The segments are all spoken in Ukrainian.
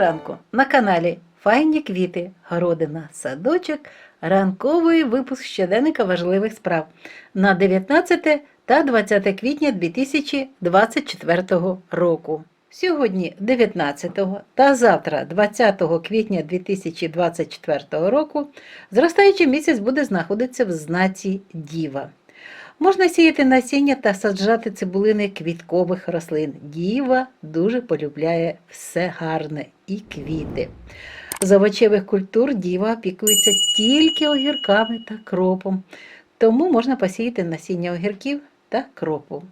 ранку на каналі Файні квіти, городина, садочок, ранковий випуск щоденника важливих справ на 19 та 20 квітня 2024 року. Сьогодні 19 та завтра 20 квітня 2024 року зростаючий місяць буде знаходитися в знаці Діва. Можна сіяти насіння та саджати цибулини квіткових рослин. Діва дуже полюбляє все гарне і квіти. З овочевих культур діва опікується тільки огірками та кропом, тому можна посіяти насіння огірків та кропу.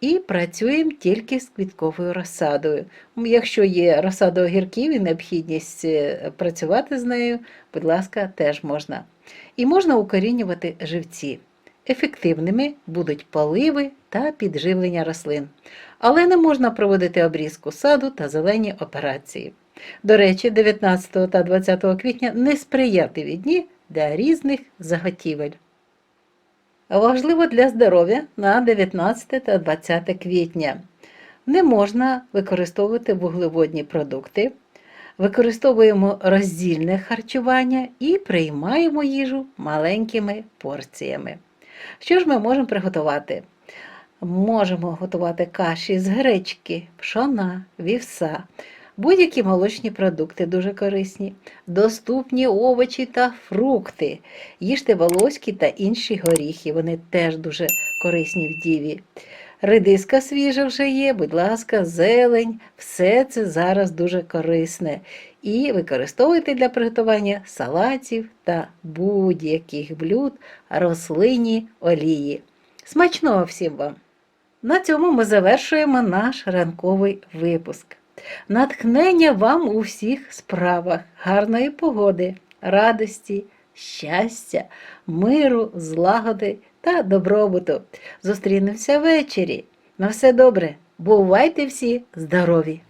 І працюємо тільки з квітковою розсадою. Якщо є розсада огірків і необхідність е, працювати з нею, будь ласка, теж можна. І можна укорінювати живці. Ефективними будуть поливи та підживлення рослин, але не можна проводити обрізку саду та зелені операції. До речі, 19 та 20 квітня несприятливі дні для різних заготівель. Важливо для здоров'я на 19 та 20 квітня. Не можна використовувати вуглеводні продукти, використовуємо роздільне харчування і приймаємо їжу маленькими порціями. Що ж ми можемо приготувати? Можемо готувати каші з гречки, пшона, вівса. Будь-які молочні продукти дуже корисні, доступні овочі та фрукти. Їжте волоські та інші горіхи, вони теж дуже корисні в діві. Редиска свіжа вже є, будь ласка, зелень, все це зараз дуже корисне. І використовуйте для приготування салатів та будь-яких блюд рослинні олії. Смачного всім вам! На цьому ми завершуємо наш ранковий випуск. Натхнення вам у всіх справах, гарної погоди, радості, щастя, миру, злагоди та добробуту. Зустрінемося ввечері. На все добре. Бувайте всі здорові!